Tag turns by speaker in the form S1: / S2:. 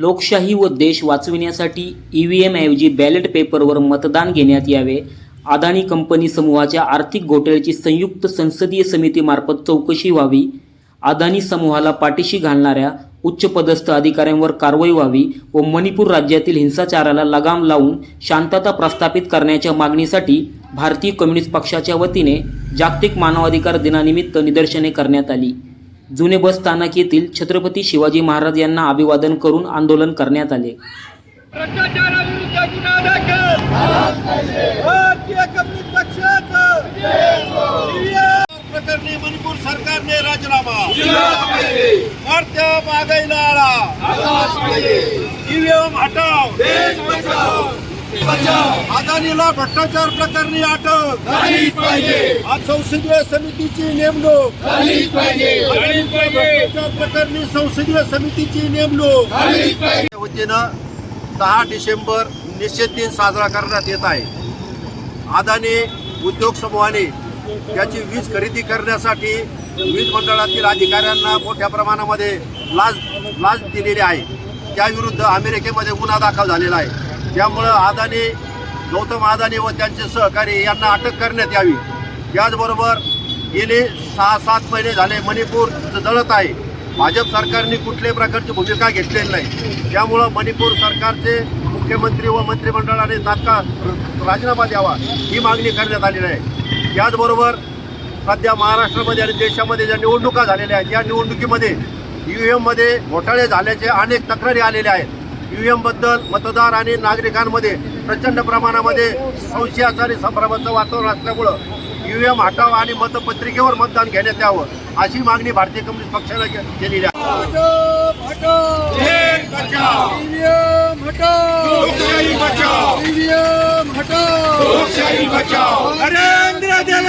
S1: लोकशाही व देश वाचविण्यासाठी ई व्ही एमऐवजी बॅलेट पेपरवर मतदान घेण्यात यावे. अदानी कंपनी समूहाच्या आर्थिक घोटाळ्याची संयुक्त संसदीय समितीमार्फत चौकशी व्हावी. अदानी समूहाला पाठीशी घालणाऱ्या उच्चपदस्थ अधिकाऱ्यांवर कारवाई व्हावी व मणिपूर राज्यातील हिंसाचाराला लगाम लावून शांतता प्रस्थापित करण्याच्या मागणीसाठी भारतीय कम्युनिस्ट पक्षाच्या वतीने जागतिक मानवाधिकार दिनानिमित्त निदर्शने करण्यात आली. जुने बस स्थानक येथील छत्रपती शिवाजी महाराज यांना अभिवादन करून आंदोलन करण्यात आले.
S2: मणिपूर सरकारने राजीनामा! वाढत्या महागाईला आळा! हटाव! अदानीला भ्रष्टाचार प्रकरणी अटक. आज संसदीय समितीची नेमणूक. भ्रष्टाचार प्रकरणी संसदीय समितीची नेमणूक. वतीनं दहा डिसेंबर निश्चित दिन साजरा करण्यात येत आहे. अदानी उद्योग समूहाने त्याची वीज खरेदी करण्यासाठी वीज मंडळातील अधिकाऱ्यांना मोठ्या प्रमाणामध्ये लाच लाच दिलेली आहे. त्याविरुद्ध अमेरिकेमध्ये गुन्हा दाखल झालेला आहे. त्यामुळं अदानी गौतम आदानी व त्यांचे सहकारी यांना अटक करण्यात यावी. त्याचबरोबर गेले सहा सात महिने झाले मणिपूर जळत आहे. भाजप सरकारने कुठल्याही प्रकारची भूमिका घेतलेली नाही. त्यामुळं मणिपूर सरकारचे मुख्यमंत्री व मंत्रिमंडळाने तात्काळ राजीनामा द्यावा ही मागणी करण्यात आलेली आहे. त्याचबरोबर सध्या महाराष्ट्रामध्ये आणि देशामध्ये ज्या निवडणुका झालेल्या आहेत या निवडणुकीमध्ये यू एममध्ये घोटाळे झाल्याचे अनेक तक्रारी आलेल्या आहेत. यू एमबद्दल मतदार आणि नागरिकांमध्ये प्रचंड प्रमाणामध्ये संशयाचं आणि संभ्रमाचं वातावरण असल्यामुळं यू एम हटावा आणि मतपत्रिकेवर मतदान घेण्यात यावं अशी मागणी भारतीय कम्युनिस्ट पक्षाने के- केलेली आहे.
S3: लोकशाही बचाओ
S2: ईव्हीएम हटाव.
S3: लोकशाही बचाओ
S2: नरेंद्र देव